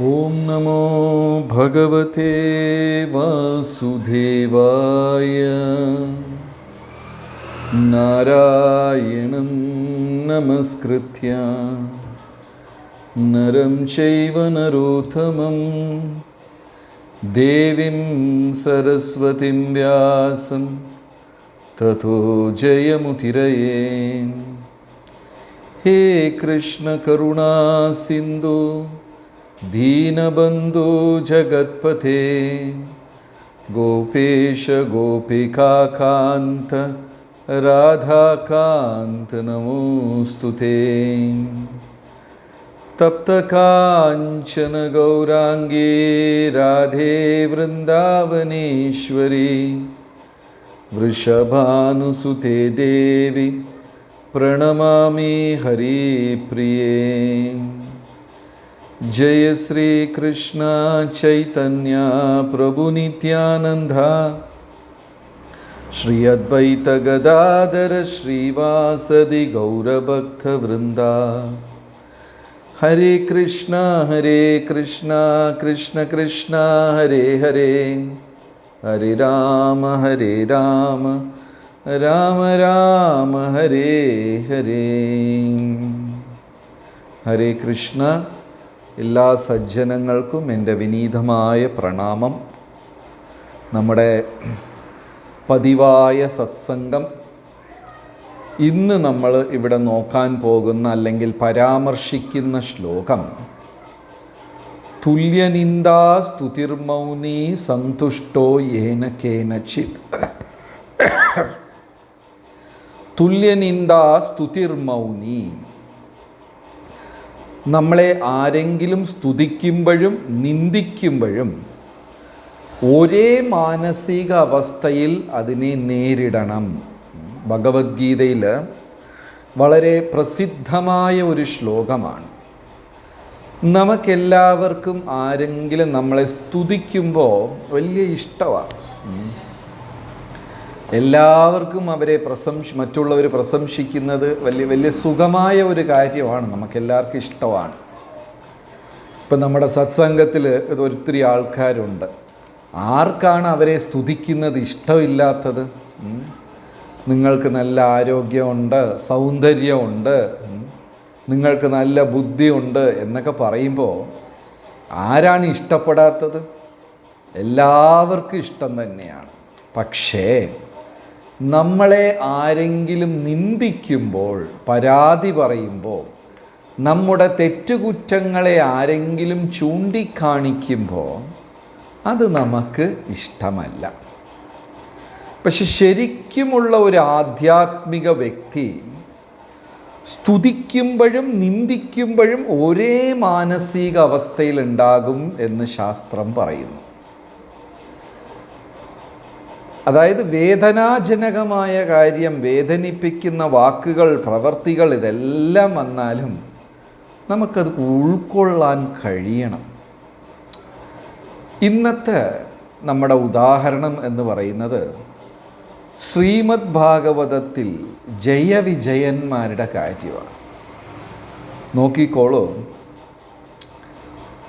ഓം നമോ ഭഗവതേ വാസുദേവായ നാരായണം നമസ്കൃത്യ. നരം ചൈവ നരോത്തമം. ദേവീം സരസ്വതിം വ്യാസം. തഥോ ജയമുതിരയേ. ഹേ കൃഷ്ണ കരുണാ സിന്ധു. दीनबन्धो जगत्पथे। गोपेश गोपिकान्त राधाकान्त नमोऽस्तु ते। तप्तकाञ्चन गौराङ्गे राधे वृन्दावनेश्वरी। वृषभानुसुते देवि, प्रणमामि हरिप्रिये। जय श्री कृष्ण चैतन्य प्रभु नित्यानंदा श्री अद्वैत गदाधर श्रीवासदि गौरभक्तवृंदा हरे कृष्ण हरे कृष्ण कृष्ण कृष्ण, हरे हरे। हरे राम हरे राम राम राम, हरे हरे। हरे कृष्ण। എല്ലാ സജ്ജനങ്ങൾക്കും എന്റെ വിനീതമായ പ്രണാമം. നമ്മുടെ പതിവായ സത്സംഗം. ഇന്ന് നമ്മൾ ഇവിടെ നോക്കാൻ പോകുന്ന അല്ലെങ്കിൽ പരാമർശിക്കുന്ന ശ്ലോകം. തുല്യനിന്ദാ സ്തുതിർമൗനി സന്തുഷ്ടോ യേന കേനചിത് തുല്യനിന്ദാ സ്തുതിർമൗനി. നമ്മളെ ആരെങ്കിലും സ്തുതിക്കുമ്പോഴും നിന്ദിക്കുമ്പോഴും ഒരേ മാനസിക അവസ്ഥയിൽ അതിനെ നേരിടണം. ഭഗവത്ഗീതയിൽ വളരെ പ്രസിദ്ധമായ ഒരു ശ്ലോകമാണ്. നമുക്കെല്ലാവർക്കും ആരെങ്കിലും നമ്മളെ സ്തുതിക്കുമ്പോൾ വലിയ ഇഷ്ടമാണ് എല്ലാവർക്കും അവരെ പ്രശംസ മറ്റുള്ളവർ പ്രശംസിക്കുന്നത് വലിയ വലിയ സുഖമായ ഒരു കാര്യമാണ്. നമുക്കെല്ലാവർക്കും ഇഷ്ടമാണ്. ഇപ്പം നമ്മുടെ സത്സംഗത്തിൽ ഒത്തിരി ആൾക്കാരുണ്ട്. ആർക്കാണ് അവരെ സ്തുതിക്കുന്നത് ഇഷ്ടമില്ലാത്തത്? നിങ്ങൾക്ക് നല്ല ആരോഗ്യമുണ്ട് സൗന്ദര്യമുണ്ട് നിങ്ങൾക്ക് നല്ല ബുദ്ധിയുണ്ട് എന്നൊക്കെ പറയുമ്പോൾ ആരാണ് ഇഷ്ടപ്പെടാത്തത്? എല്ലാവർക്കും ഇഷ്ടം തന്നെയാണ്. പക്ഷേ നമ്മളെ ആരെങ്കിലും നിന്ദിക്കുമ്പോൾ പരാതി പറയുമ്പോൾ നമ്മുടെ തെറ്റുകുറ്റങ്ങളെ ആരെങ്കിലും ചൂണ്ടിക്കാണിക്കുമ്പോൾ അത് നമുക്ക് ഇഷ്ടമല്ല. പക്ഷെ ശരിക്കുമുള്ള ഒരു ആധ്യാത്മിക വ്യക്തി സ്തുതിക്കുമ്പോഴും നിന്ദിക്കുമ്പോഴും ഒരേ മാനസിക അവസ്ഥയിലുണ്ടാകും എന്ന് ശാസ്ത്രം പറയുന്നു. അതായത് വേദനാജനകമായ കാര്യം വേദനിപ്പിക്കുന്ന വാക്കുകൾ പ്രവർത്തികൾ ഇതെല്ലാം വന്നാലും നമുക്കത് ഉൾക്കൊള്ളാൻ കഴിയണം. ഇന്നത്തെ നമ്മുടെ ഉദാഹരണം എന്ന് പറയുന്നത് ശ്രീമദ് ഭാഗവതത്തിൽ ജയവിജയന്മാരുടെ കാര്യമാണ്. നോക്കിക്കോളൂ.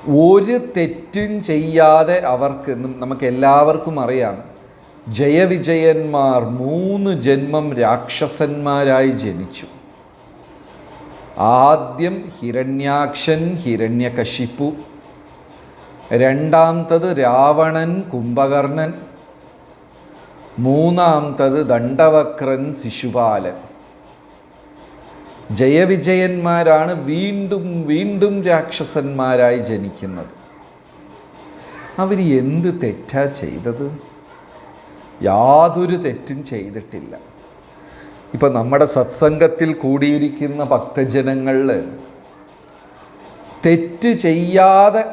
ഒരു തെറ്റും ചെയ്യാതെ അവർക്ക് നമുക്ക് എല്ലാവർക്കും അറിയാം ജയവിജയന്മാർ മൂന്ന് ജന്മം രാക്ഷസന്മാരായി ജനിച്ചു. ആദ്യം ഹിരണ്യാക്ഷൻ ഹിരണ്യകശിപ്പു രണ്ടാമത്തത് രാവണൻ കുംഭകർണൻ. മൂന്നാമത്തത് ദണ്ഡവക്രൻ ശിശുപാലൻ. ജയവിജയന്മാരാണ് വീണ്ടും വീണ്ടും രാക്ഷസന്മാരായി ജനിക്കുന്നത്. അവർ എന്ത് തെറ്റാ ചെയ്തത്? യാതൊരു തെറ്റും ചെയ്തിട്ടില്ല. ഇപ്പം നമ്മുടെ സത്സംഗത്തിൽ കൂടിയിരിക്കുന്ന ഭക്തജനങ്ങളിൽ തെറ്റ് ചെയ്യാതെ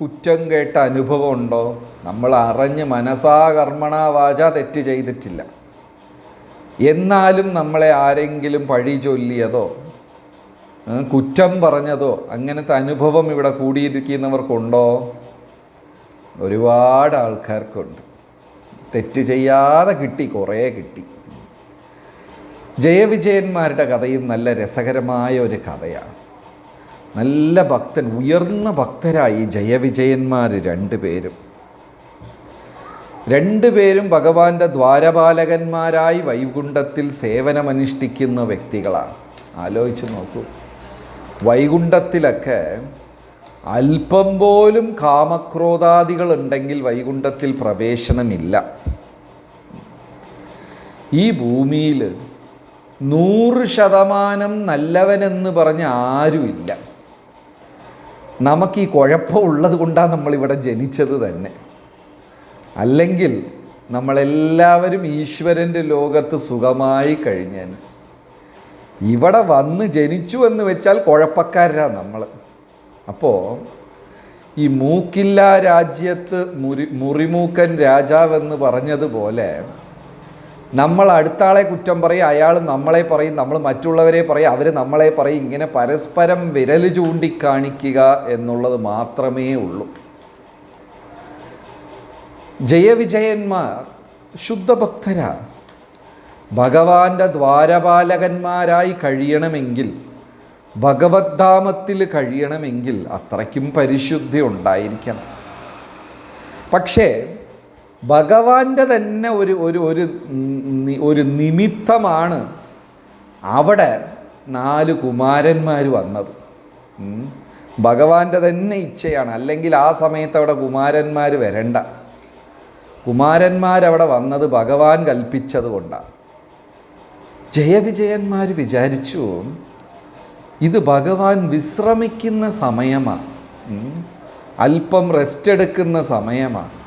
കുറ്റം കേട്ട അനുഭവം ഉണ്ടോ? നമ്മൾ അറിഞ്ഞ് മനസാ കർമ്മണ വാച തെറ്റ് ചെയ്തിട്ടില്ല. എന്നാലും നമ്മളെ ആരെങ്കിലും പഴി ചൊല്ലിയതോ കുറ്റം പറഞ്ഞതോ അങ്ങനത്തെ അനുഭവം ഇവിടെ കൂടിയിരിക്കുന്നവർക്കുണ്ടോ? ഒരുപാട് ആൾക്കാർക്കുണ്ട്. തെറ്റ് ചെയ്യാതെ കിട്ടി കുറേ കിട്ടി. ജയവിജയന്മാരുടെ കഥയും നല്ല രസകരമായ ഒരു കഥയാണ്. നല്ല ഭക്തൻ ഉയർന്ന ഭക്തരായി ജയവിജയന്മാർ രണ്ടുപേരും രണ്ടുപേരും ഭഗവാന്റെ ദ്വാരപാലകന്മാരായി വൈകുണ്ഠത്തിൽ സേവനമനുഷ്ഠിക്കുന്ന വ്യക്തികളാണ്. ആലോചിച്ച് നോക്കൂ. വൈകുണ്ഠത്തിലൊക്കെ അല്പം പോലും കാമക്രോധാദികൾ ഉണ്ടെങ്കിൽ വൈകുണ്ഠത്തിൽ പ്രവേശനമില്ല. ഈ ഭൂമിയിൽ നൂറ് ശതമാനം നല്ലവനെന്ന് പറഞ്ഞ ആരുമില്ല. നമുക്ക് ഈ കുഴപ്പമുള്ളത് കൊണ്ടാണ് നമ്മളിവിടെ ജനിച്ചത് തന്നെ. അല്ലെങ്കിൽ നമ്മളെല്ലാവരും ഈശ്വരന്റെ ലോകത്ത് സുഖമായി കഴിഞ്ഞേന്. ഇവിടെ വന്ന് ജനിച്ചു എന്ന് വെച്ചാൽ കുഴപ്പക്കാരാണ് നമ്മൾ അപ്പോൾ ഈ മൂക്കില്ല രാജ്യത്ത് മുറി മുറിമൂക്കൻ രാജാവെന്ന് പറഞ്ഞതുപോലെ നമ്മൾ അടുത്ത ആളെ കുറ്റം പറയും അയാൾ നമ്മളെ പറയും നമ്മൾ മറ്റുള്ളവരെ പറയും അവർ നമ്മളെ പറയും. ഇങ്ങനെ പരസ്പരം വിരൽ ചൂണ്ടിക്കാണിക്കുക എന്നുള്ളത് മാത്രമേ ഉള്ളൂ. ജയവിജയന്മാർ ശുദ്ധഭക്തരാ ഭഗവാന്റെ ദ്വാരപാലകന്മാരായി കഴിയണമെങ്കിൽ ഭഗവദ്ധാമത്തിൽ കഴിയണമെങ്കിൽ അത്രയ്ക്കും പരിശുദ്ധി ഉണ്ടായിരിക്കണം. പക്ഷേ ഭഗവാന്റെ തന്നെ ഒരു ഒരു ഒരു ഒരു നിമിത്തമാണ് അവിടെ നാല് കുമാരന്മാർ വന്നത്. ഭഗവാന്റെ തന്നെ ഇച്ഛയാണ്. അല്ലെങ്കിൽ ആ സമയത്ത് അവിടെ കുമാരന്മാർ വരണ്ട. കുമാരന്മാരവിടെ വന്നത് ഭഗവാൻ കൽപ്പിച്ചത് കൊണ്ടാണ് ജയവിജയന്മാർ വിചാരിച്ചു ഇത് ഭഗവാൻ വിശ്രമിക്കുന്ന സമയമാണ് അല്പം റെസ്റ്റ് എടുക്കുന്ന സമയമാണ്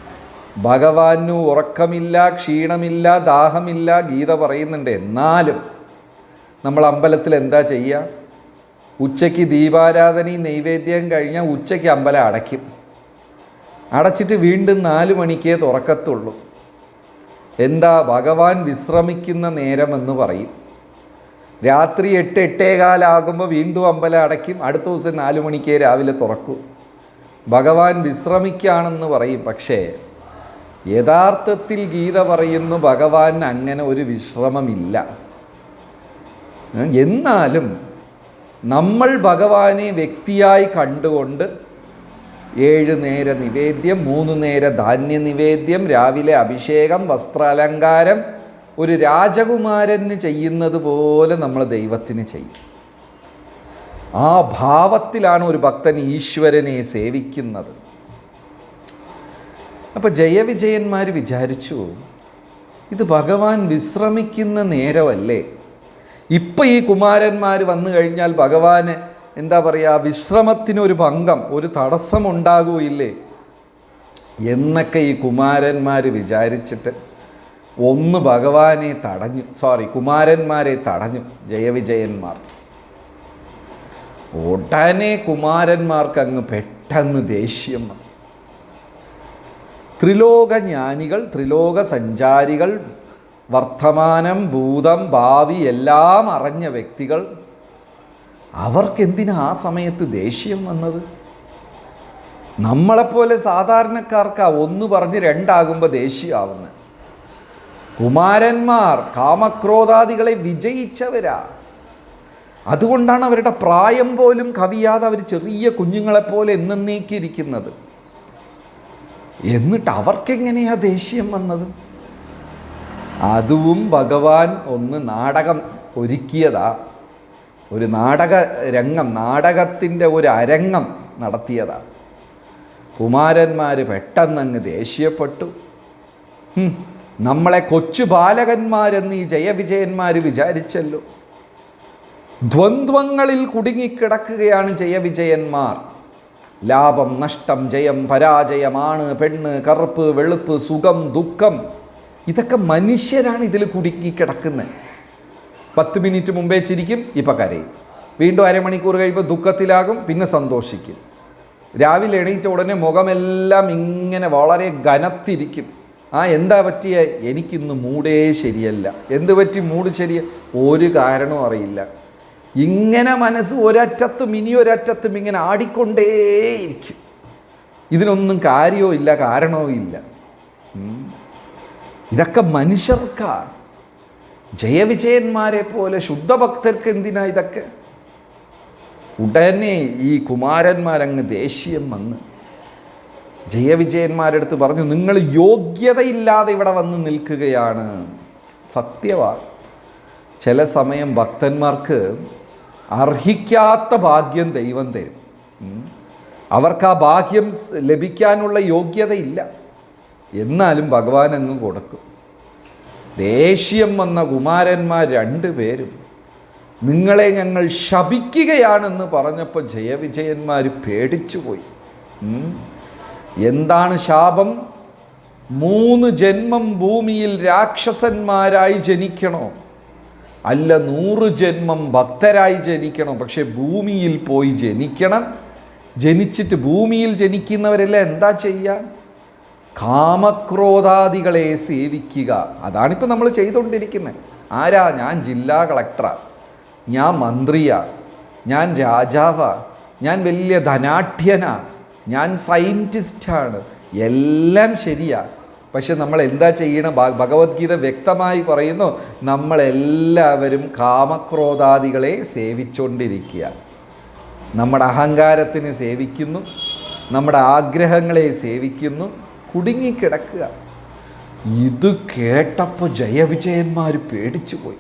ഭഗവാനു ഉറക്കമില്ല ക്ഷീണമില്ല ദാഹമില്ല ഗീത പറയുന്നുണ്ട്. എന്നാലും നമ്മൾ അമ്പലത്തിൽ എന്താ ചെയ്യുക ഉച്ചയ്ക്ക് ദീപാരാധനയും നൈവേദ്യം കഴിഞ്ഞാൽ ഉച്ചയ്ക്ക് അമ്പലം അടയ്ക്കും. അടച്ചിട്ട് വീണ്ടും നാല് മണിക്കേ തുറക്കത്തുള്ളൂ. എന്താ? ഭഗവാൻ വിശ്രമിക്കുന്ന നേരമെന്ന് പറയും. രാത്രി എട്ട് എട്ടേകാലാകുമ്പോൾ വീണ്ടും അമ്പലം അടയ്ക്കും. അടുത്ത ദിവസം നാല് മണിക്കേ രാവിലെ തുറക്കും. ഭഗവാൻ വിശ്രമിക്കുകയാണെന്ന് പറയും. പക്ഷേ യഥാർത്ഥത്തിൽ ഗീത പറയുന്നു ഭഗവാൻ അങ്ങനെ ഒരു വിശ്രമമില്ല. എന്നാലും നമ്മൾ ഭഗവാനെ വ്യക്തിയായി കണ്ടുകൊണ്ട് ഏഴ് നേര നിവേദ്യം മൂന്ന് നേര ധാന്യ നിവേദ്യം രാവിലെ അഭിഷേകം വസ്ത്രാലങ്കാരം ഒരു രാജകുമാരന് ചെയ്യുന്നത് പോലെ നമ്മൾ ദൈവത്തിന് ചെയ്യും. ആ ഭാവത്തിലാണ് ഒരു ഭക്തൻ ഈശ്വരനെ സേവിക്കുന്നത്. അപ്പോൾ ജയവിജയന്മാർ വിചാരിച്ചു ഇത് ഭഗവാൻ വിശ്രമിക്കുന്ന നേരമല്ലേ? ഇപ്പം ഈ കുമാരന്മാർ വന്നു കഴിഞ്ഞാൽ ഭഗവാന് എന്താ പറയുക വിശ്രമത്തിനൊരു ഭംഗം ഒരു തടസ്സമുണ്ടാകുകയില്ലേ? എന്നൊക്കെ ഈ കുമാരന്മാർ വിചാരിച്ചിട്ട് ഒന്ന് ഭഗവാനെ തടഞ്ഞു സോറി കുമാരന്മാരെ തടഞ്ഞു ജയവിജയന്മാർ. ഉടനെ കുമാരന്മാർക്ക് അങ്ങ് പെട്ടെന്ന് ദേഷ്യം ത്രിലോകജ്ഞാനികൾ ത്രിലോക സഞ്ചാരികൾ വർത്തമാനം ഭൂതം ഭാവി എല്ലാം അറിഞ്ഞ വ്യക്തികൾ അവർക്കെന്തിനാ ആ സമയത്ത് ദേഷ്യം വന്നത്? നമ്മളെപ്പോലെ സാധാരണക്കാർക്കാ ഒന്ന് പറഞ്ഞ് രണ്ടാകുമ്പോൾ ദേഷ്യമാവുന്നത് കുമാരന്മാർ കാമക്രോധാദികളെ വിജയിച്ചവരാ. അതുകൊണ്ടാണ് അവരുടെ പ്രായം പോലും കവിയാതെ അവർ ചെറിയ കുഞ്ഞുങ്ങളെപ്പോലെ എന്നേക്കിയിരിക്കുന്നത് എന്നിട്ട് അവർക്കെങ്ങനെയാ ദേഷ്യം വന്നത്? അതും ഭഗവാൻ ഒന്ന് നാടകം ഒരുക്കിയതാ. ഒരു നാടക രംഗം നാടകത്തിന്റെ ഒരു അരങ്ങം നടത്തിയതാ. കുമാരന്മാർ പെട്ടെന്നങ്ങ് ദേഷ്യപ്പെട്ടു. നമ്മളെ കൊച്ചു ബാലകന്മാരെന്ന് ഈ ജയവിജയന്മാർ വിചാരിച്ചല്ലോ. ദ്വന്ദ്വങ്ങളിൽ കുടുങ്ങിക്കിടക്കുകയാണ് ജയവിജയന്മാർ. ലാഭം നഷ്ടം ജയം പരാജയമാണ്. പെണ്ണ് കറുപ്പ് വെളുപ്പ് സുഖം ദുഃഖം. ഇതൊക്കെ മനുഷ്യരാണ് ഇതിൽ കുടുക്കി കിടക്കുന്നത് പത്ത് മിനിറ്റ് മുമ്പേ ചിരിക്കും ഇപ്പം കരയും. വീണ്ടും അരമണിക്കൂർ കഴിയുമ്പോൾ ദുഃഖത്തിലാകും പിന്നെ സന്തോഷിക്കും. രാവിലെ എണീറ്റ ഉടനെ മുഖമെല്ലാം ഇങ്ങനെ വളരെ ഘനത്തിരിക്കും. ആ എന്താ പറ്റിയ? എനിക്കിന്ന് മൂടേ ശരിയല്ല. എന്ത് പറ്റി മൂട് ശരിയ? ഒരു കാരണവും അറിയില്ല. ഇങ്ങനെ മനസ്സ് ഒരറ്റത്തും ഇനി ഒരറ്റത്തും ഇങ്ങനെ ആടിക്കൊണ്ടേയിരിക്കും ഇതിനൊന്നും കാര്യവും ഇല്ല കാരണവും ഇല്ല. ഇതൊക്കെ മനുഷ്യർക്കാ. ജയവിജയന്മാരെ പോലെ ശുദ്ധഭക്തർക്ക് എന്തിനാ ഇതൊക്കെ? ഉടനെ ഈ കുമാരന്മാരങ്ങ് ദേഷ്യം വന്ന് ജയവിജയന്മാരെടുത്ത് പറഞ്ഞു നിങ്ങൾ യോഗ്യതയില്ലാതെ ഇവിടെ വന്ന് നിൽക്കുകയാണ്. സത്യമാണ് ചില സമയം ഭക്തന്മാർക്ക് അർഹിക്കാത്ത ഭാഗ്യം ദൈവം തരും. അവർക്ക് ആ ഭാഗ്യം ലഭിക്കാനുള്ള യോഗ്യതയില്ല. എന്നാലും ഭഗവാൻ അങ്ങ് കൊടുക്കും. ദേഷ്യം വന്ന കുമാരന്മാർ രണ്ടുപേരും നിങ്ങളെ ഞങ്ങൾ ശപിക്കുകയാണെന്ന് പറഞ്ഞപ്പോൾ ജയവിജയന്മാർ പേടിച്ചുപോയി. എന്താണ് ശാപം? മൂന്ന് ജന്മം ഭൂമിയിൽ രാക്ഷസന്മാരായി ജനിക്കണോ? അല്ല നൂറ് ജന്മം ഭക്തരായി ജനിക്കണം പക്ഷെ ഭൂമിയിൽ പോയി ജനിക്കണം. ജനിച്ചിട്ട് ഭൂമിയിൽ ജനിക്കുന്നവരെല്ലാം എന്താ ചെയ്യുക കാമക്രോധാദികളെ സേവിക്കുക. അതാണിപ്പോൾ നമ്മൾ ചെയ്തുകൊണ്ടിരിക്കുന്നത്. ആരാ? ഞാൻ ജില്ലാ കളക്ടറാ. ഞാൻ മന്ത്രിയാ. ഞാൻ രാജാവാ. ഞാൻ വലിയ ധനാഠ്യനാ ഞാൻ സയന്റിസ്റ്റാണ് എല്ലാം ശരിയാ. പക്ഷെ നമ്മൾ എന്താ ചെയ്യണം ഭഗവത്ഗീത വ്യക്തമായി പറയുന്നു നമ്മളെല്ലാവരും കാമക്രോധാദികളെ സേവിച്ചുകൊണ്ടിരിക്കുക നമ്മുടെ അഹങ്കാരത്തിന് സേവിക്കുന്നു നമ്മുടെ ആഗ്രഹങ്ങളെ സേവിക്കുന്നു കുടുങ്ങിക്കിടക്കുക. ഇത് കേട്ടപ്പോൾ ജയവിജയന്മാർ പേടിച്ചു പോയി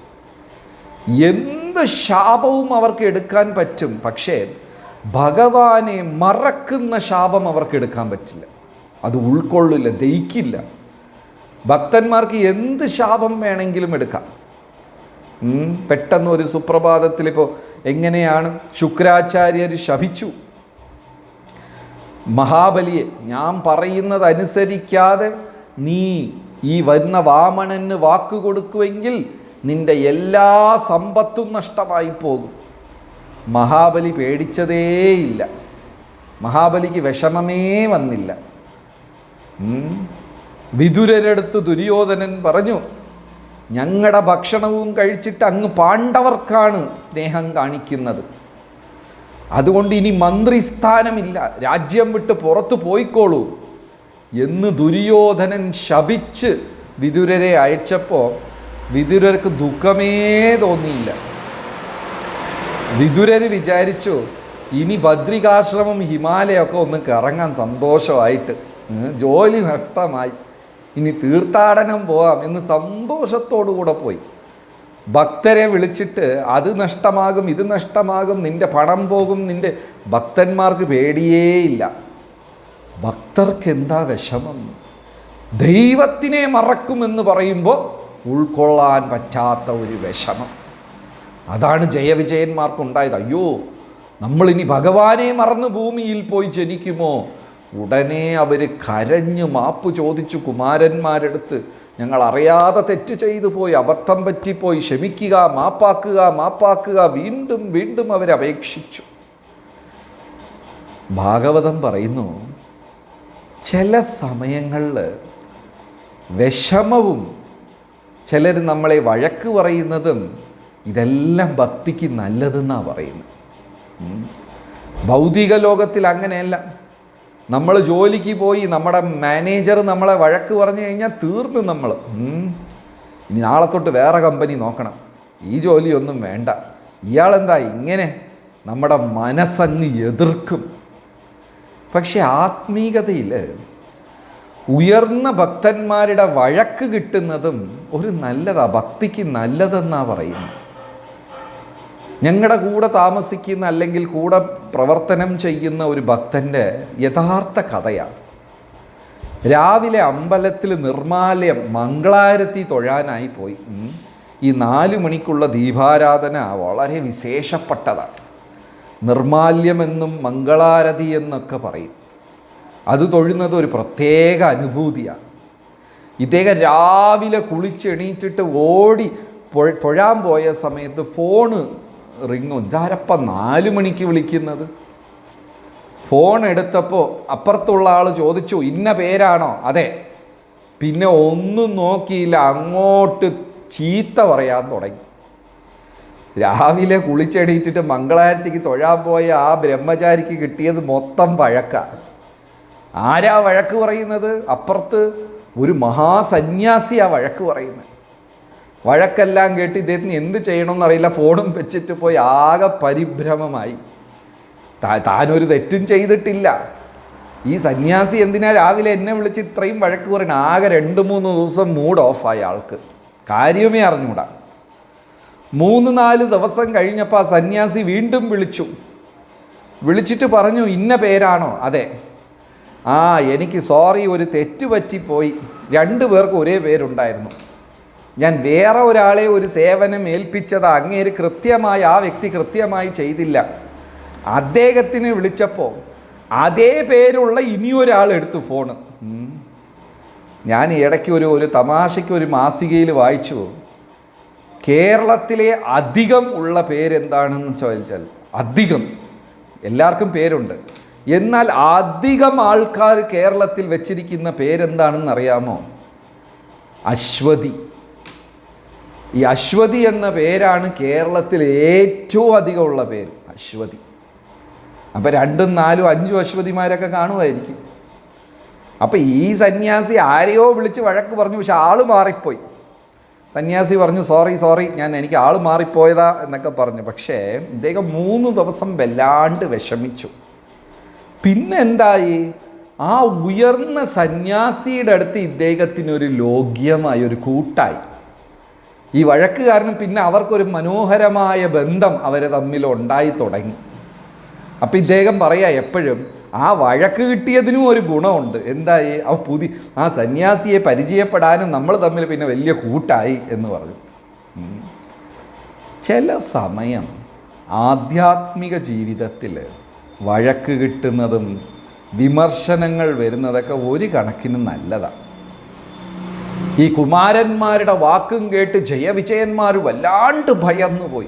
എന്ത് ശാപവും അവർക്ക് എടുക്കാൻ പറ്റും പക്ഷേ ഭഗവാനെ മറക്കുന്ന ശാപം അവർക്ക് എടുക്കാൻ പറ്റില്ല. അത് ഉൾക്കൊള്ളില്ല ദഹിക്കില്ല. ഭക്തന്മാർക്ക് എന്ത് ശാപം വേണമെങ്കിലും എടുക്കാം. പെട്ടെന്ന് ഒരു സുപ്രഭാതത്തിൽ ഇപ്പോൾ എങ്ങനെയാണ് ശുക്രാചാര്യർ ശപിച്ചു? മഹാബലിയെ ഞാൻ പറയുന്നത് അനുസരിക്കാതെ നീ ഈ വരുന്ന വാമണന് വാക്ക് കൊടുക്കുമെങ്കിൽ നിന്റെ എല്ലാ സമ്പത്തും നഷ്ടമായി പോകും. മഹാബലി പേടിച്ചതേയില്ല മഹാബലിക്ക് വിഷമമേ വന്നില്ല. വിതുരരെടുത്ത് ദുര്യോധനൻ പറഞ്ഞു ഞങ്ങളുടെ ഭക്ഷണവും കഴിച്ചിട്ട് അങ്ങ് പാണ്ഡവർക്കാണ് സ്നേഹം കാണിക്കുന്നത്. അതുകൊണ്ട് ഇനി മന്ത്രിസ്ഥാനമില്ല. രാജ്യം വിട്ട് പുറത്തു പോയിക്കോളൂ. എന്ന് ദുര്യോധനൻ ശപിച്ച് വിദുരരെ അയച്ചപ്പോൾ വിദുരർക്ക് ദുഃഖമേ തോന്നിയില്ല. വിതുരർ വിചാരിച്ചു ഇനി ബദ്രികാശ്രമം ഹിമാലയമൊക്കെ ഒന്ന് കറങ്ങാൻ സന്തോഷമായിട്ട് ജോലി നഷ്ടമായി. ഇനി തീർത്ഥാടനം പോവാം എന്ന് സന്തോഷത്തോടു കൂടെ പോയി. ഭക്തരെ വിളിച്ചിട്ട് അത് നഷ്ടമാകും ഇത് നഷ്ടമാകും നിന്റെ പണം പോകും നിന്റെ ഭക്തന്മാർക്ക് പേടിയേയില്ല. ഭക്തർക്ക് എന്താ വിഷമം? ദൈവത്തിനെ മറക്കുമെന്ന് പറയുമ്പോൾ ഉൾക്കൊള്ളാൻ പറ്റാത്ത ഒരു വിഷമം. അതാണ് ജയവിജയന്മാർക്കുണ്ടായത്. അയ്യോ നമ്മളിനി ഭഗവാനെ മറന്ന് ഭൂമിയിൽ പോയി ജനിക്കുമോ? ഉടനെ അവർ കരഞ്ഞ് മാപ്പ് ചോദിച്ചു കുമാരന്മാരെടുത്ത് ഞങ്ങൾ അറിയാതെ തെറ്റ് ചെയ്തു പോയി അബദ്ധം പറ്റിപ്പോയി ക്ഷമിക്കുക മാപ്പാക്കുക മാപ്പാക്കുക വീണ്ടും വീണ്ടും അവരപേക്ഷിച്ചു ഭാഗവതം പറയുന്നു ചില സമയങ്ങളിൽ വിഷമവും ചിലർ നമ്മളെ വഴക്ക് പറയുന്നതും ഇതെല്ലാം ഭക്തിക്ക് നല്ലതെന്നാണ് പറയുന്നത്. ഭൗതിക ലോകത്തിൽ അങ്ങനെയല്ല. നമ്മൾ ജോലിക്ക് പോയി നമ്മുടെ മാനേജർ നമ്മളെ വഴക്ക് പറഞ്ഞു കഴിഞ്ഞാൽ തീർന്നു നമ്മൾ. ഇനി നാളെ തൊട്ട് വേറെ കമ്പനി നോക്കണം. ഈ ജോലിയൊന്നും വേണ്ട. ഇയാളെന്താ ഇങ്ങനെ നമ്മുടെ മനസ്സങ്ങ് എതിർക്കും. പക്ഷെ ആത്മീകതയിൽ ഉയർന്ന ഭക്തന്മാരുടെ വഴക്ക് കിട്ടുന്നതും ഒരു നല്ലതാ ഭക്തിക്ക് നല്ലതെന്നാണ് പറയുന്നത്. ഞങ്ങളുടെ കൂടെ താമസിക്കുന്ന അല്ലെങ്കിൽ കൂടെ പ്രവർത്തനം ചെയ്യുന്ന ഒരു ഭക്തന്റെ യഥാർത്ഥ കഥയാണ് രാവിലെ അമ്പലത്തിൽ നിർമാല്യം മംഗളാരത്തി തൊഴാനായി പോയി. ഈ നാല് മണിക്കുള്ള ദീപാരാധന വളരെ വിശേഷപ്പെട്ടതാണ് നിർമാല്യമെന്നും മംഗളാരതി എന്നൊക്കെ പറയും. അത് തൊഴുന്നത് ഒരു പ്രത്യേക അനുഭൂതിയാണ് ഇദ്ദേഹം രാവിലെ കുളിച്ചെണീറ്റിട്ട് ഓടി തൊഴാൻ പോയ സമയത്ത് ഫോണ് റിങ്ങും ഇതാരപ്പ നാല് മണിക്ക് വിളിക്കുന്നത്? ഫോൺ എടുത്തപ്പോൾ അപ്പുറത്തുള്ള ആൾ ചോദിച്ചു ഇന്ന പേരാണോ? അതെ. പിന്നെ ഒന്നും നോക്കിയില്ല അങ്ങോട്ട് ചീത്ത പറയാൻ തുടങ്ങി. രാവിലെ കുളിച്ചെണീറ്റിട്ട് മംഗളാരത്തിക്ക് തൊഴാൻ പോയ ആ ബ്രഹ്മചാരിക്ക് കിട്ടിയത് മൊത്തം വഴക്ക. ആരാ വഴക്ക് പറയുന്നത്? അപ്പുറത്ത് ഒരു മഹാസന്യാസി ആ വഴക്ക് പറയുന്നത്. വഴക്കെല്ലാം കേട്ട് ഇദ്ദേഹത്തിന് എന്ത് ചെയ്യണമെന്നറിയില്ല. ഫോണും വെച്ചിട്ട് പോയി ആകെ പരിഭ്രമമായി. താനൊരു തെറ്റും ചെയ്തിട്ടില്ല. ഈ സന്യാസി എന്തിനാ രാവിലെ എന്നെ വിളിച്ച് ഇത്രയും വഴക്ക് പറയണം ആകെ രണ്ട് മൂന്ന് ദിവസം മൂഡ് ഓഫായി ആൾക്ക്. കാര്യമേ അറിഞ്ഞൂടാ. മൂന്ന് നാല് ദിവസം കഴിഞ്ഞപ്പോൾ ആ സന്യാസി വീണ്ടും വിളിച്ചു. വിളിച്ചിട്ട് പറഞ്ഞു ഇന്ന പേരാണോ? അതെ. ആ എനിക്ക് സോറി ഒരു തെറ്റ് പറ്റിപ്പോയി. രണ്ടു പേർക്ക് ഒരേ പേരുണ്ടായിരുന്നു. ഞാൻ വേറെ ഒരാളെ ഒരു സേവനം ഏൽപ്പിച്ചത് അങ്ങേര് കൃത്യമായി ആ വ്യക്തി കൃത്യമായി ചെയ്തില്ല. അദ്ദേഹത്തിന് വിളിച്ചപ്പോൾ അതേ പേരുള്ള ഇനിയൊരാൾ എടുത്തു ഫോണ്. ഞാൻ ഇടയ്ക്ക് ഒരു ഒരു തമാശയ്ക്ക് ഒരു മാസികയിൽ വായിച്ചു. കേരളത്തിലെ അധികം ഉള്ള പേരെന്താണെന്ന് ചോദിച്ചാൽ അധികം. എല്ലാവർക്കും പേരുണ്ട്. എന്നാൽ അധികം ആൾക്കാർ കേരളത്തിൽ വെച്ചിരിക്കുന്ന പേരെന്താണെന്ന് അറിയാമോ? അശ്വതി. ഈ അശ്വതി എന്ന പേരാണ് കേരളത്തിൽ ഏറ്റവും അധികമുള്ള പേര് അശ്വതി. അപ്പം രണ്ടും നാലും അഞ്ചും അശ്വതിമാരൊക്കെ കാണുമായിരിക്കും. അപ്പം ഈ സന്യാസി ആരെയോ വിളിച്ച് വഴക്ക് പറഞ്ഞു പക്ഷെ ആൾ മാറിപ്പോയി. സന്യാസി പറഞ്ഞു സോറി സോറി ഞാൻ എനിക്ക് ആൾ മാറിപ്പോയതാ എന്നൊക്കെ പറഞ്ഞു. പക്ഷേ ഇദ്ദേഹം മൂന്ന് ദിവസം വല്ലാണ്ട് വിഷമിച്ചു. പിന്നെ എന്തായി? ആ ഉയർന്ന സന്യാസിയുടെ അടുത്ത് ഇദ്ദേഹത്തിനൊരു ലോഗ്യമായി ഒരു കൂട്ടായി. ഈ വഴക്ക് കാരണം പിന്നെ അവർക്കൊരു മനോഹരമായ ബന്ധം അവരെ തമ്മിൽ ഉണ്ടായി തുടങ്ങി. അപ്പം ഇദ്ദേഹം പറയാ എപ്പോഴും ആ വഴക്ക് കിട്ടിയതിനും ഒരു ഗുണമുണ്ട്. എന്തായി? ആ പുതിയ ആ സന്യാസിയെ പരിചയപ്പെടാനും നമ്മൾ തമ്മിൽ പിന്നെ വലിയ കൂട്ടായി എന്ന് പറഞ്ഞു. ചില സമയം ആധ്യാത്മിക ജീവിതത്തിൽ വഴക്ക് കിട്ടുന്നതും വിമർശനങ്ങൾ വരുന്നതൊക്കെ ഒരു കണക്കിന് നല്ലതാണ് ഈ കുമാരന്മാരുടെ വാക്കും കേട്ട് ജയവിജയന്മാർ വല്ലാണ്ട് ഭയന്നു പോയി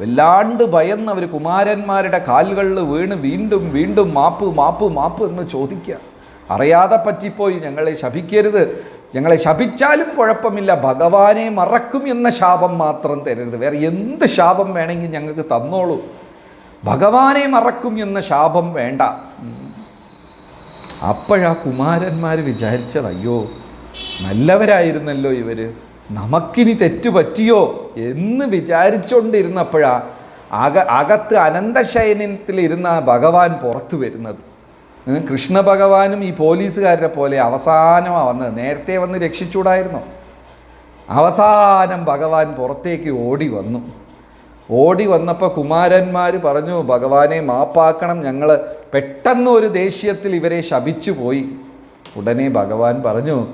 വല്ലാണ്ട് ഭയന്ന് അവർ കുമാരന്മാരുടെ കാലുകളിൽ വീണ് വീണ്ടും വീണ്ടും മാപ്പ് മാപ്പ് മാപ്പ് എന്ന് ചോദിക്കുക. അറിയാതെ പറ്റിപ്പോയി. ഞങ്ങളെ ശപിക്കരുത്. ഞങ്ങളെ ശപിച്ചാലും കുഴപ്പമില്ല. ഭഗവാനെ മറക്കും എന്ന ശാപം മാത്രം തരരുത്. വേറെ എന്ത് ശാപം വേണമെങ്കിൽ ഞങ്ങൾക്ക് തന്നോളൂ. ഭഗവാനെ മറക്കും എന്ന ശാപം വേണ്ട. അപ്പോഴാ കുമാരന്മാർ വിചാരിച്ചത് അയ്യോ നല്ലവരായിരുന്നല്ലോ ഇവർ നമുക്കിനി തെറ്റു പറ്റിയോ എന്ന് വിചാരിച്ചുകൊണ്ടിരുന്നപ്പോഴാണ് അക അകത്ത് അനന്തശയനത്തിലിരുന്ന ഭഗവാൻ പുറത്തു വരുന്നത്. കൃഷ്ണ ഭഗവാനും ഈ പോലീസുകാരുടെ പോലെ അവസാനമാണ് വന്നത്. നേരത്തെ വന്ന് രക്ഷിച്ചൂടായിരുന്നോ? അവസാനം ഭഗവാൻ പുറത്തേക്ക് ഓടി വന്നു. ഓടി വന്നപ്പോൾ കുമാരന്മാർ പറഞ്ഞു ഭഗവാനെ മാപ്പാക്കണം ഞങ്ങൾ പെട്ടെന്ന് ഒരു ദേഷ്യത്തിൽ ഇവരെ ശപിച്ചു പോയി. ഉടനെ ഭഗവാൻ പറഞ്ഞു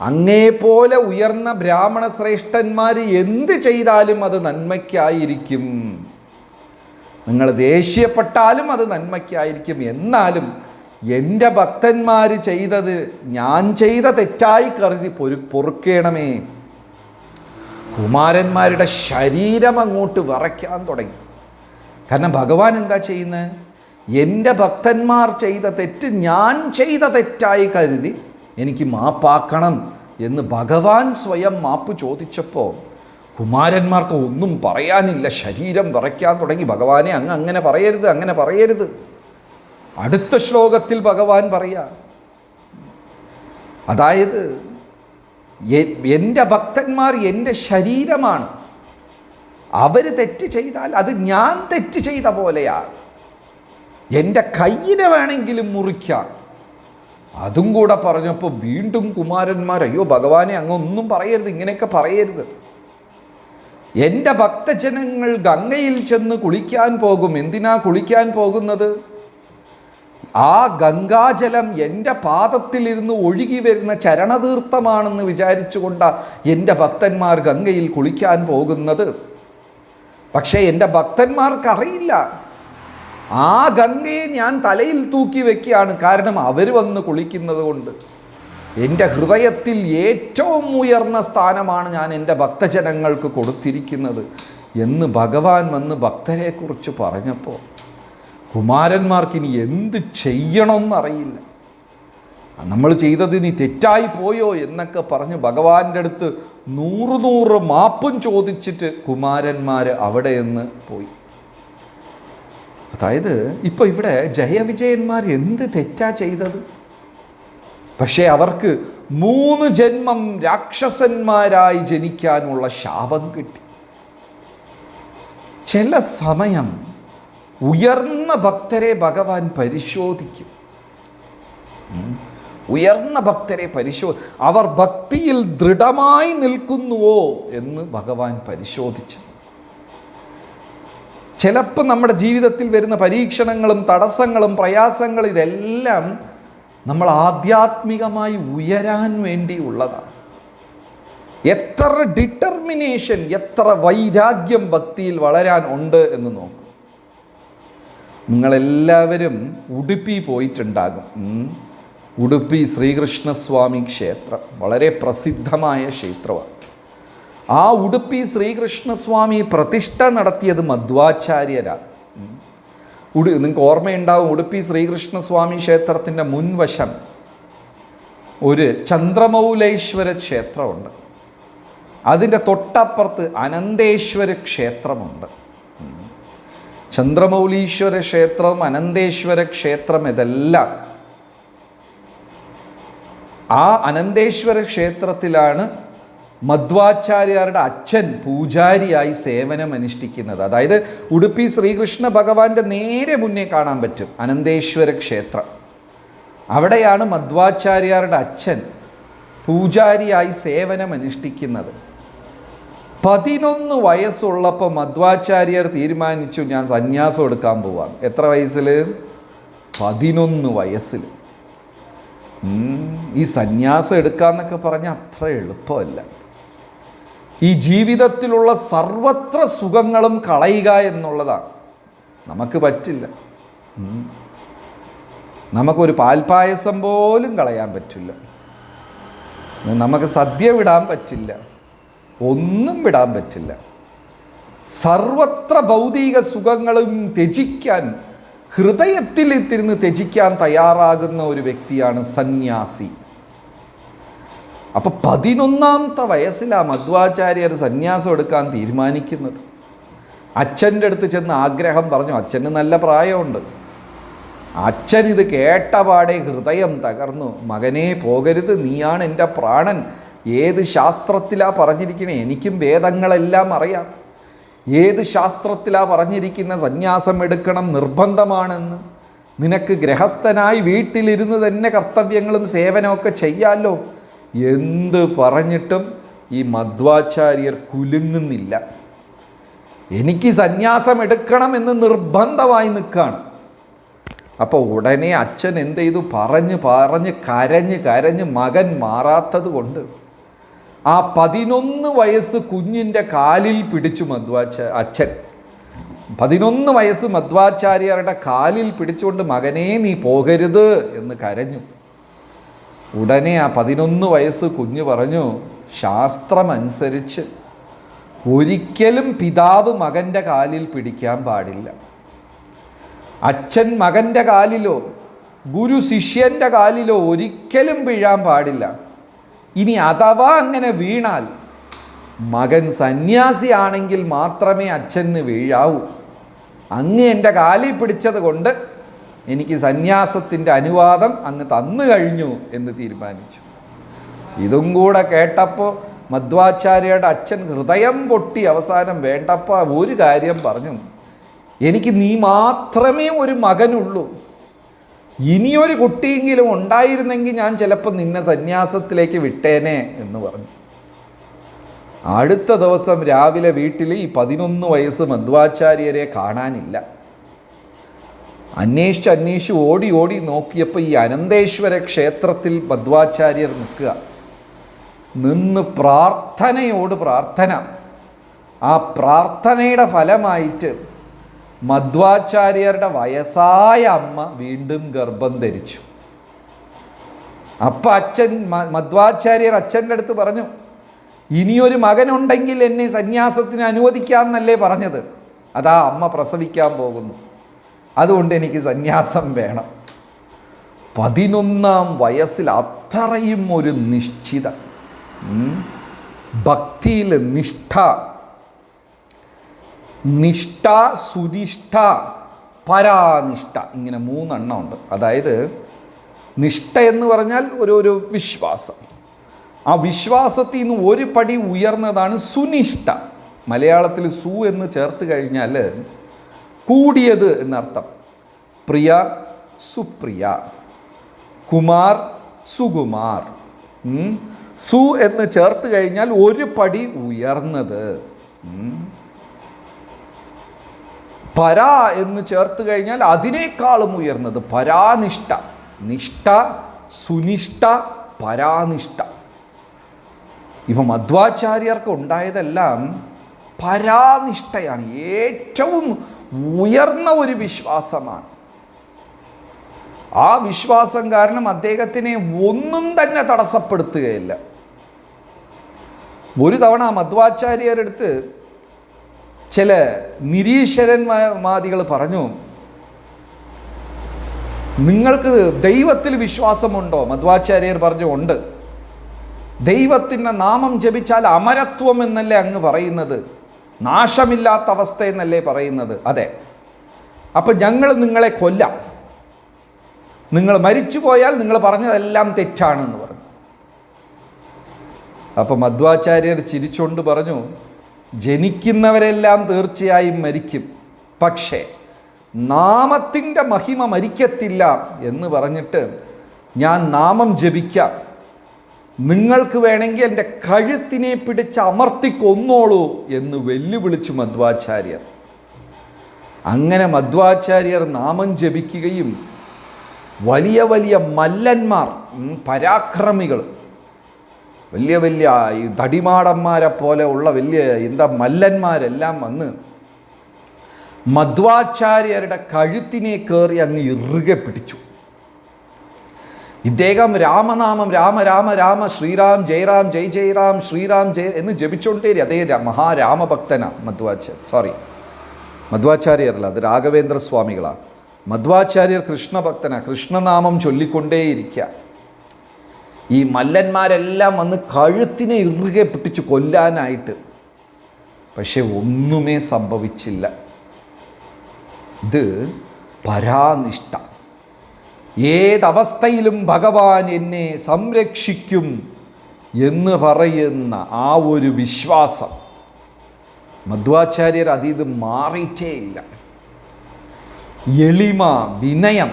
അങ്ങേപോലെ ഉയർന്ന ബ്രാഹ്മണ ശ്രേഷ്ഠന്മാർ എന്ത് ചെയ്താലും അത് നന്മയ്ക്കായിരിക്കും. നിങ്ങൾ ദേഷ്യപ്പെട്ടാലും അത് നന്മയ്ക്കായിരിക്കും. എന്നാലും എന്റെ ഭക്തന്മാർ ചെയ്തത് ഞാൻ ചെയ്ത തെറ്റായി കരുതി പൊരു പൊറുക്കേണമേ. കുമാരന്മാരുടെ ശരീരം അങ്ങോട്ട് വിറയ്ക്കാൻ തുടങ്ങി. കാരണം ഭഗവാൻ എന്താ ചെയ്യുന്നത്? എന്റെ ഭക്തന്മാർ ചെയ്ത തെറ്റ് ഞാൻ ചെയ്ത തെറ്റായി കരുതി എനിക്ക് മാപ്പാക്കണം എന്ന് ഭഗവാൻ സ്വയം മാപ്പ് ചോദിച്ചപ്പോൾ കുമാരന്മാർക്ക് ഒന്നും പറയാനില്ല ശരീരം വിറയ്ക്കാൻ തുടങ്ങി. ഭഗവാനെ അങ്ങ് അങ്ങനെ പറയരുത് അങ്ങനെ പറയരുത്. അടുത്ത ശ്ലോകത്തിൽ ഭഗവാൻ പറയാ അതായത് എന്റെ ഭക്തന്മാർ എന്റെ ശരീരമാണ്. അവർ തെറ്റ് ചെയ്താൽ അത് ഞാൻ തെറ്റ് ചെയ്ത പോലെയാണ് എന്റെ കയ്യിനെ വേണമെങ്കിലും മുറിക്കാം. അതും കൂടെ പറഞ്ഞപ്പോൾ വീണ്ടും കുമാരന്മാർ അയ്യോ ഭഗവാനെ അങ്ങൊന്നും പറയരുത് ഇങ്ങനെയൊക്കെ പറയരുത്. എന്റെ ഭക്തജനങ്ങൾ ഗംഗയിൽ ചെന്ന് കുളിക്കാൻ പോകും. എന്തിനാ കുളിക്കാൻ പോകുന്നത്? ആ ഗംഗാജലം എന്റെ പാദത്തിലിരുന്ന് ഒഴുകി വരുന്ന ചരണതീർത്ഥമാണെന്ന് വിചാരിച്ചുകൊണ്ട് എന്റെ ഭക്തന്മാർ ഗംഗയിൽ കുളിക്കാൻ പോകുന്നത്. പക്ഷേ എന്റെ ഭക്തന്മാർക്കറിയില്ല. ആ ഗംഗയെ ഞാൻ തലയിൽ തൂക്കി വെക്കുകയാണ്. കാരണം അവർ വന്ന് കുളിക്കുന്നത് കൊണ്ട്. എന്റെ ഹൃദയത്തിൽ ഏറ്റവും ഉയർന്ന സ്ഥാനമാണ് ഞാൻ എന്റെ ഭക്തജനങ്ങൾക്ക് കൊടുത്തിരിക്കുന്നത് എന്ന് ഭഗവാൻ വന്ന് ഭക്തരെക്കുറിച്ച് പറഞ്ഞപ്പോൾ കുമാരന്മാർക്ക് ഇനി എന്ത് ചെയ്യണമെന്നറിയില്ല നമ്മൾ ചെയ്തതിനി തെറ്റായി പോയോ എന്നൊക്കെ പറഞ്ഞ് ഭഗവാന്റെ അടുത്ത് നൂറ് നൂറ് മാപ്പും ചോദിച്ചിട്ട് കുമാരന്മാർ അവിടെ നിന്ന് പോയി. അതായത് ഇപ്പോൾ ഇവിടെ ജയവിജയന്മാർ എന്ത് തെറ്റാ ചെയ്തത്? പക്ഷേ അവർക്ക് മൂന്ന് ജന്മം രാക്ഷസന്മാരായി ജനിക്കാനുള്ള ശാപം കിട്ടി. ചില സമയം ഉയർന്ന ഭക്തരെ ഭഗവാൻ പരിശോധിക്കും. ഉയർന്ന ഭക്തരെ പരിശോ അവർ ഭക്തിയിൽ ദൃഢമായി നിൽക്കുന്നുവോ എന്ന് ഭഗവാൻ പരിശോധിച്ചു ചിലപ്പോൾ നമ്മുടെ ജീവിതത്തിൽ വരുന്ന പരീക്ഷണങ്ങളും തടസ്സങ്ങളും പ്രയാസങ്ങളും ഇതെല്ലാം നമ്മൾ ആധ്യാത്മികമായി ഉയരാൻ വേണ്ടിയുള്ളതാണ്. എത്ര ഡിറ്റർമിനേഷൻ എത്ര വൈരാഗ്യം ഭക്തിയിൽ വളരാൻ ഉണ്ട് എന്ന് നോക്കും. നിങ്ങളെല്ലാവരും ഉടുപ്പി പോയിട്ടുണ്ടാകും. ഉടുപ്പി ശ്രീകൃഷ്ണസ്വാമി ക്ഷേത്രം. വളരെ പ്രസിദ്ധമായ ക്ഷേത്രമാണ്. ആ ഉടുപ്പി ശ്രീകൃഷ്ണസ്വാമി പ്രതിഷ്ഠ നടത്തിയത് മധ്വാചാര്യരാണ് ഉടു നിങ്ങൾക്ക് ഓർമ്മയുണ്ടാവും ഉടുപ്പി ശ്രീകൃഷ്ണസ്വാമി ക്ഷേത്രത്തിന്റെ മുൻവശം. ഒരു ചന്ദ്രമൗലേശ്വര ക്ഷേത്രമുണ്ട്. അതിന്റെ തൊട്ടപ്പുറത്ത് അനന്തേശ്വര ക്ഷേത്രമുണ്ട്. ചന്ദ്രമൗലീശ്വര ക്ഷേത്രം അനന്തേശ്വര ക്ഷേത്രം ഇതെല്ലാം. ആ അനന്തേശ്വര ക്ഷേത്രത്തിലാണ് മധ്വാചാര്യരുടെ അച്ഛൻ പൂജാരിയായി സേവനം അനുഷ്ഠിക്കുന്നത്. അതായത് ഉടുപ്പി ശ്രീകൃഷ്ണ ഭഗവാന്റെ നേരെ മുന്നേ കാണാൻ പറ്റും. അനന്തേശ്വര ക്ഷേത്രം. അവിടെയാണ് മധ്വാചാര്യരുടെ അച്ഛൻ പൂജാരിയായി സേവനം അനുഷ്ഠിക്കുന്നത്. പതിനൊന്ന് വയസ്സുള്ളപ്പോൾ മധ്വാചാര്യർ തീരുമാനിച്ചു ഞാൻ സന്യാസം എടുക്കാൻ പോവാം എത്ര വയസ്സിൽ? പതിനൊന്ന് വയസ്സിൽ. ഈ സന്യാസം എടുക്കാന്നൊക്കെ പറഞ്ഞാൽ അത്ര എളുപ്പമല്ല. ഈ ജീവിതത്തിലുള്ള സർവത്ര സുഖങ്ങളും കളയുക എന്നുള്ളതാണ്. നമുക്ക് പറ്റില്ല. നമുക്കൊരു പാൽപ്പായസം പോലും കളയാൻ പറ്റില്ല. നമുക്ക് സദ്യ വിടാൻ പറ്റില്ല. ഒന്നും വിടാൻ പറ്റില്ല. സർവത്ര ഭൗതിക സുഖങ്ങളും ത്യജിക്കാൻ ഹൃദയത്തിൽ തിരുന്ന് ത്യജിക്കാൻ തയ്യാറാകുന്ന ഒരു വ്യക്തിയാണ് സന്യാസി. അപ്പൊ പതിനൊന്നാമത്തെ വയസ്സിലാണ് മധ്വാചാര്യർ സന്യാസം എടുക്കാൻ തീരുമാനിക്കുന്നത്. അച്ഛന്റെ അടുത്ത് ചെന്ന് ആഗ്രഹം പറഞ്ഞു അച്ഛന് നല്ല പ്രായമുണ്ട്. അച്ഛൻ ഇത് കേട്ടപാടെ ഹൃദയം തകർന്നു. മകനെ പോകരുത് നീയാണ് എന്റെ പ്രാണൻ. ഏത് ശാസ്ത്രത്തിലാ പറഞ്ഞിരിക്കണേ? എനിക്കും വേദങ്ങളെല്ലാം അറിയാം. ഏത് ശാസ്ത്രത്തിലാ പറഞ്ഞിരിക്കുന്ന സന്യാസം എടുക്കണം നിർബന്ധമാണെന്ന്. നിനക്ക് ഗ്രഹസ്ഥനായി വീട്ടിലിരുന്ന് തന്നെ കർത്തവ്യങ്ങളും സേവനമൊക്കെ ചെയ്യാമല്ലോ എന്ത് പറഞ്ഞിട്ടും ഈ മധ്വാചാര്യർ കുലുങ്ങുന്നില്ല. എനിക്ക് സന്യാസം എടുക്കണം എന്ന് നിർബന്ധമായി നിൽക്കുകയാണ് അപ്പോൾ ഉടനെ അച്ഛൻ എന്ത് ചെയ്തു? പറഞ്ഞ് പറഞ്ഞ് കരഞ്ഞ് കരഞ്ഞ് മകൻ മാറാത്തത് കൊണ്ട് ആ പതിനൊന്ന് വയസ്സ് കുഞ്ഞിന്റെ കാലിൽ പിടിച്ചു മധ്വാച അച്ഛൻ. പതിനൊന്ന് വയസ്സ് മധ്വാചാര്യരുടെ കാലിൽ പിടിച്ചുകൊണ്ട് മകനെ നീ പോകരുത് എന്ന് കരഞ്ഞു. ഉടനെ ആ പതിനൊന്ന് വയസ്സ് കുഞ്ഞ് പറഞ്ഞു ശാസ്ത്രമനുസരിച്ച് ഒരിക്കലും പിതാവ് മകന്റെ കാലിൽ പിടിക്കാൻ പാടില്ല. അച്ഛൻ മകന്റെ കാലിലോ ഗുരു ശിഷ്യന്റെ കാലിലോ ഒരിക്കലും വീഴാൻ പാടില്ല. ഇനി അഥവാ അങ്ങനെ വീണാൽ മകൻ സന്യാസിയാണെങ്കിൽ മാത്രമേ അച്ഛന് വീഴാവൂ. അങ്ങ് എന്റെ കാലിൽ പിടിച്ചത് കൊണ്ട് എനിക്ക് സന്യാസത്തിന്റെ അനുവാദം അങ്ങ് തന്നു കഴിഞ്ഞു എന്ന് തീരുമാനിച്ചു. ഇതും കൂടെ കേട്ടപ്പോൾ മധ്വാചാര്യയുടെ അച്ഛൻ ഹൃദയം പൊട്ടി അവസാനം വേണ്ടപ്പോൾ ഒരു കാര്യം പറഞ്ഞു. എനിക്ക് നീ മാത്രമേ ഒരു മകനുള്ളൂ. ഇനിയൊരു കുട്ടിയെങ്കിലും ഉണ്ടായിരുന്നെങ്കിൽ ഞാൻ ചിലപ്പോൾ നിന്നെ സന്യാസത്തിലേക്ക് വിട്ടേനെ എന്ന് പറഞ്ഞു. അടുത്ത ദിവസം രാവിലെ വീട്ടിൽ ഈ പതിനൊന്ന് വയസ്സ് മധ്വാചാര്യരെ കാണാനില്ല. അന്വേഷിച്ച് അന്വേഷിച്ച് ഓടി ഓടി നോക്കിയപ്പോൾ ഈ അനന്തേശ്വര ക്ഷേത്രത്തിൽ മധ്വാചാര്യർ നിൽക്കുക. നിന്ന് പ്രാർത്ഥനയോട് പ്രാർത്ഥന. ആ പ്രാർത്ഥനയുടെ ഫലമായിട്ട് മധ്വാചാര്യരുടെ വയസ്സായ അമ്മ വീണ്ടും ഗർഭം ധരിച്ചു. അപ്പം അച്ഛൻ മധ്വാചാര്യർ അച്ഛന്റെ അടുത്ത് പറഞ്ഞു ഇനിയൊരു മകനുണ്ടെങ്കിൽ എന്നെ സന്യാസത്തിന് അനുവദിക്കാമെന്നല്ലേ പറഞ്ഞത്. അതാ അമ്മ പ്രസവിക്കാൻ പോകുന്നു. അതുകൊണ്ട് എനിക്ക് സന്യാസം വേണം. പതിനൊന്നാം വയസ്സിൽ അത്രയും ഒരു നിശ്ചിത ഭക്തിയിൽ നിഷ്ഠ നിഷ്ഠ സുനിഷ്ഠ പരാനിഷ്ഠ ഇങ്ങനെ മൂന്നെണ്ണം ഉണ്ട്. അതായത് നിഷ്ഠ എന്ന് പറഞ്ഞാൽ ഒരു ഒരു വിശ്വാസം. ആ വിശ്വാസത്തിൽ നിന്ന് ഒരു പടി ഉയർന്നതാണ് സുനിഷ്ഠ. മലയാളത്തിൽ സു എന്ന് ചേർത്ത് കഴിഞ്ഞാൽ കൂടിയത് എന്നർത്ഥം. പ്രിയ സുപ്രിയ. കുമാർ സുകുമാർ. സു എന്ന് ചേർത്ത് കഴിഞ്ഞാൽ ഒരു പടി ഉയർന്നത്. പര എന്ന് ചേർത്ത് കഴിഞ്ഞാൽ അതിനേക്കാളും ഉയർന്നത്. പരാനിഷ്ഠ. നിഷ്ഠ സുനിഷ്ഠ പരാനിഷ്ഠ. ഇവ മധ്വാചാര്യർക്ക് ഉണ്ടായതെല്ലാം പരാനിഷ്ഠയാണ്. ഏറ്റവും ഉയർന്ന ഒരു വിശ്വാസമാണ്. ആ വിശ്വാസം കാരണം അദ്ദേഹത്തിനെ ഒന്നും തന്നെ തടസ്സപ്പെടുത്തുകയില്ല. ഒരു തവണ മധ്വാചാര്യരെടുത്ത് ചില നിരീശ്വരന്മാദികൾ പറഞ്ഞു നിങ്ങൾക്ക് ദൈവത്തിൽ വിശ്വാസമുണ്ടോ? മധ്വാചാര്യർ പറഞ്ഞു ഉണ്ട്. ദൈവത്തിന്റെ നാമം ജപിച്ചാൽ അമരത്വം എന്നല്ലേ അങ്ങ് പറയുന്നത്? നാശമില്ലാത്ത അവസ്ഥ എന്നല്ലേ പറയുന്നത്? അതെ. അപ്പം ഞങ്ങൾ നിങ്ങളെ കൊല്ലാം. നിങ്ങൾ മരിച്ചു പോയാൽ നിങ്ങൾ പറഞ്ഞതെല്ലാം തെറ്റാണെന്ന് പറഞ്ഞു. അപ്പോൾ മധ്വാചാര്യർ ചിരിച്ചുകൊണ്ട് പറഞ്ഞു ജനിക്കുന്നവരെല്ലാം തീർച്ചയായും മരിക്കും. പക്ഷേ നാമത്തിന്റെ മഹിമ മരിക്കത്തില്ല എന്ന് പറഞ്ഞിട്ട് ഞാൻ നാമം ജപിക്കാം. നിങ്ങൾക്ക് വേണമെങ്കിൽ എന്റെ കഴുത്തിനെ പിടിച്ച് അമർത്തിക്കൊന്നോളൂ എന്ന് വെല്ലുവിളിച്ചു മധ്വാചാര്യർ. അങ്ങനെ മധ്വാചാര്യർ നാമം ജപിക്കുകയും വലിയ വലിയ മല്ലന്മാർ പരാക്രമികൾ വലിയ വലിയ ഈ തടിമാടന്മാരെ പോലെ ഉള്ള വലിയ എന്താ മല്ലന്മാരെല്ലാം വന്ന് മധ്വാചാര്യരുടെ കഴുത്തിനെ കയറി അങ്ങ് ഇറുകെ പിടിച്ചു. ഇദ്ദേഹം രാമനാമം രാമ രാമ രാമ ശ്രീറാം ജയറാം ജയ് ജയറാം ശ്രീറാം ജയ എന്ന് ജപിച്ചുകൊണ്ടേരി അതേ മഹാരാമഭക്തനാണ് മഹാരാമഭക്തനാ മധ്വാചാര്യ സോറി മധ്വാചാര്യരല്ല അത് രാഘവേന്ദ്ര സ്വാമികളാണ് മധ്വാചാര്യർ കൃഷ്ണഭക്തന. കൃഷ്ണനാമം ചൊല്ലിക്കൊണ്ടേയിരിക്കുക ഈ മല്ലന്മാരെല്ലാം വന്ന് കഴുത്തിനെ ഇറുകെ പിടിച്ച് കൊല്ലാനായിട്ട്. പക്ഷെ ഒന്നുമേ സംഭവിച്ചില്ല. ഇത് പരാനിഷ്ഠ. ഏതവസ്ഥയിലും ഭഗവാൻ എന്നെ സംരക്ഷിക്കും എന്ന് പറയുന്ന ആ ഒരു വിശ്വാസം മധ്വാചാര്യർ അതീത് മാറിയിട്ടേ ഇല്ല. എളിമ വിനയം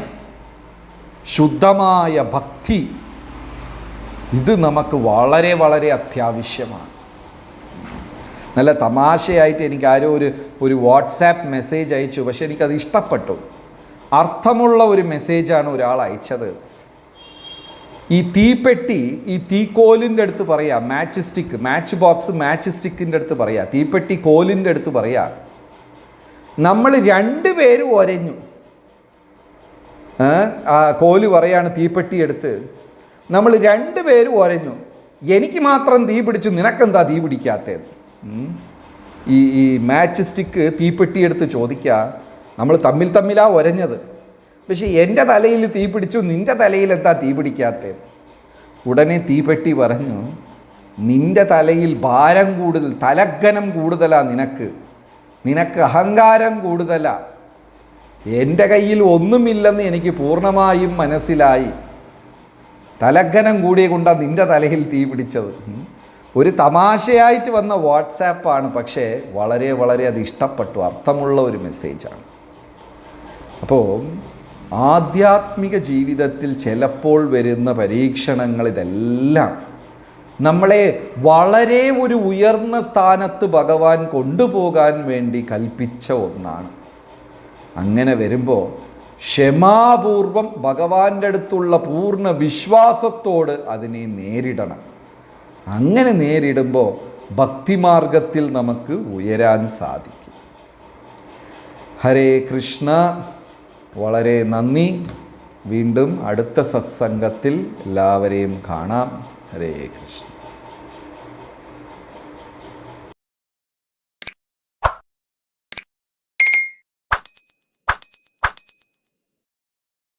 ശുദ്ധമായ ഭക്തി ഇത് നമുക്ക് വളരെ വളരെ അത്യാവശ്യമാണ്. നല്ല തമാശയായിട്ട് എനിക്ക് ആരോ ഒരു ഒരു വാട്സാപ്പ് മെസ്സേജ് അയച്ചു പക്ഷെ എനിക്കത് ഇഷ്ടപ്പെട്ടു. അർത്ഥമുള്ള ഒരു മെസ്സേജാണ് ഒരാൾ അയച്ചത്. ഈ തീപ്പെട്ടി ഈ തീക്കോലിന്റെ അടുത്ത് പറയാ match stick match box match സ്റ്റിക്കിന്റെ അടുത്ത് പറയാ തീപ്പെട്ടി കോലിന്റെ അടുത്ത് പറയാ നമ്മൾ രണ്ടുപേരും ഒരഞ്ഞു. കോൽ പറയാണ് തീപ്പെട്ടി എടുത്ത്. നമ്മൾ രണ്ടുപേരും ഒരഞ്ഞു. എനിക്ക് മാത്രം തീ പിടിച്ചു നിനക്കെന്താ തീ പിടിക്കാത്തത്? ഈ ഈ മാച്ച് സ്റ്റിക്ക് തീപ്പെട്ടി എടുത്ത് ചോദിക്കുക നമ്മൾ തമ്മിൽ തമ്മിലാ ഒരഞ്ഞത്. പക്ഷേ എന്റെ തലയിൽ തീ പിടിച്ചു നിന്റെ തലയിൽ എന്താ തീ പിടിക്കാത്ത? ഉടനെ തീപ്പെട്ടി പറഞ്ഞു നിന്റെ തലയിൽ ഭാരം കൂടുതൽ തലഘനം കൂടുതലാ നിനക്ക്. നിനക്ക് അഹങ്കാരം കൂടുതലാ. എന്റെ കയ്യിൽ ഒന്നുമില്ലെന്ന് എനിക്ക് പൂർണമായും മനസ്സിലായി. തലഘനം കൂടിയ കൊണ്ടാണ് നിന്റെ തലയിൽ തീ പിടിച്ചത്. ഒരു തമാശയായിട്ട് വന്ന വാട്സാപ്പാണ് പക്ഷേ വളരെ വളരെ അത് ഇഷ്ടപ്പെട്ടു. അർത്ഥമുള്ള ഒരു മെസ്സേജാണ്. അപ്പോൾ ആധ്യാത്മിക ജീവിതത്തിൽ ചിലപ്പോൾ വരുന്ന പരീക്ഷണങ്ങൾ ഇതെല്ലാം നമ്മളെ വളരെ ഒരു ഉയർന്ന സ്ഥാനത്ത് ഭഗവാൻ കൊണ്ടുപോകാൻ വേണ്ടി കൽപ്പിച്ച ഒന്നാണ്. അങ്ങനെ വരുമ്പോൾ ക്ഷമാപൂർവം ഭഗവാന്റെ അടുത്തുള്ള പൂർണ വിശ്വാസത്തോട് അതിനെ നേരിടണം. അങ്ങനെ നേരിടുമ്പോൾ ഭക്തിമാർഗത്തിൽ നമുക്ക് ഉയരാൻ സാധിക്കും. ഹരേ കൃഷ്ണ. വളരെ നന്ദി. വീണ്ടും അടുത്ത സത്സംഗത്തിൽ എല്ലാവരെയും കാണാം. ഹരേ കൃഷ്ണ.